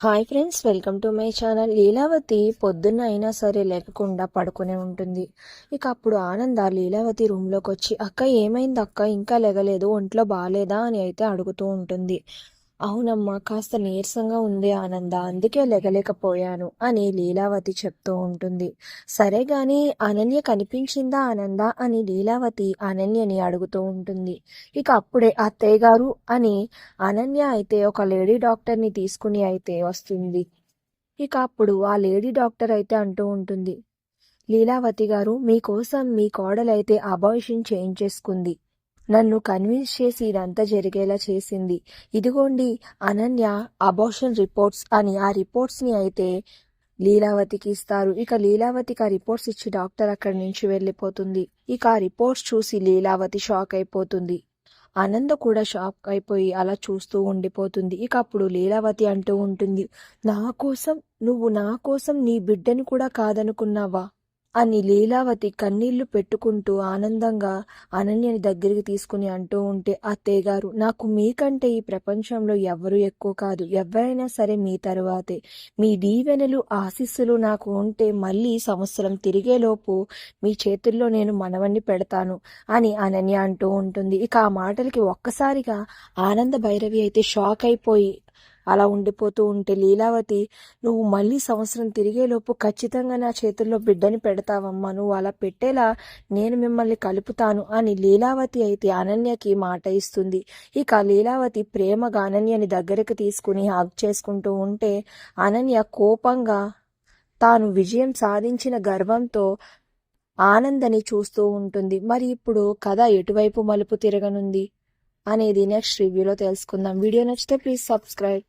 Hi friends welcome to my channel. Leelavathi పొద్దున్న అయినా సరే లేకుండా పడుకునే ఉంటుంది. ఇక అప్పుడు ఆనంద లీలావతి రూమ్లోకి వచ్చి అక్క ఏమైంది అక్క ఇంకా లెగలేదు. ఒంట్లో బాగాలేదా అని అయితే అడుగుతూ ఉంటుంది. అవునమ్మా కాస్త నీరసంగా ఉంది ఆనంద అందుకే లెగలేకపోయాను అని లీలావతి చెప్తూ ఉంటుంది. సరే గాని అనన్య కనిపించిందా ఆనంద అని లీలావతి అనన్యని అడుగుతూ ఉంటుంది. ఇక అప్పుడే అత్తయ్య గారు అని అనన్య అయితే ఒక లేడీ డాక్టర్ని తీసుకుని అయితే వస్తుంది. ఇక అప్పుడు ఆ లేడీ డాక్టర్ అయితే అంటూ ఉంటుంది. లీలావతి గారు మీకోసం మీ కోడలైతే అబాయిషన్ చేయించేసుకుంది. నన్ను కన్విన్స్ చేసి ఇదంతా జరిగేలా చేసింది. ఇదిగోండి అనన్య అబోషన్ రిపోర్ట్స్ అని ఆ రిపోర్ట్స్ని అయితే లీలావతికి ఇస్తారు. ఇక లీలావతికి ఆ రిపోర్ట్స్ ఇచ్చి డాక్టర్ అక్కడి నుంచి వెళ్ళిపోతుంది. ఇక ఆ రిపోర్ట్స్ చూసి లీలావతి షాక్ అయిపోతుంది. ఆనంద కూడా షాక్ అయిపోయి అలా చూస్తూ ఉండిపోతుంది. ఇక అప్పుడు లీలావతి అంటూ ఉంటుంది నా కోసం నువ్వు నా కోసం నీ బిడ్డని కూడా కాదనుకున్నావా? అని లీలావతి కన్నీళ్ళు పెట్టుకుంటూ ఆనందంగా అనన్యని దగ్గరికి తీసుకుని అంటూ ఉంటే అత్తయ్యగారు నాకు మీకంటే ఈ ప్రపంచంలో ఎవరు ఎక్కువ కాదు. ఎవరైనా సరే మీ తరువాతే. మీ దీవెనలు ఆశీస్సులు నాకు ఉంటే మళ్ళీ సంవత్సరం తిరిగేలోపు మీ చేతుల్లో నేను మనవణ్ణి పెడతాను అని అనన్య అంటూ ఉంటుంది. ఇక ఆ మాటలకి ఒక్కసారిగా ఆనంద భైరవి అయితే షాక్ అయిపోయి అలా ఉండిపోతూ ఉంటే లీలావతి నువ్వు మళ్ళీ సంవత్సరం తిరిగేలోపు ఖచ్చితంగా నా చేతుల్లో బిడ్డని పెడతావమ్మా. నువ్వు అలా పెట్టేలా నేను మిమ్మల్ని కలుపుతాను అని లీలావతి అయితే అనన్యకి మాట ఇస్తుంది. ఇక లీలావతి ప్రేమగా అనన్యని దగ్గరకు తీసుకుని హాగ్ చేసుకుంటూ ఉంటే అనన్య కోపంగా తాను విజయం సాధించిన గర్వంతో ఆనందని చూస్తూ ఉంటుంది. మరి ఇప్పుడు కథ ఎటువైపు మలుపు తిరగనుంది? అనేది నెక్స్ట్ రివ్యూలో తెలుసుకుందాం. వీడియో నచ్చితే ప్లీజ్ సబ్స్క్రైబ్.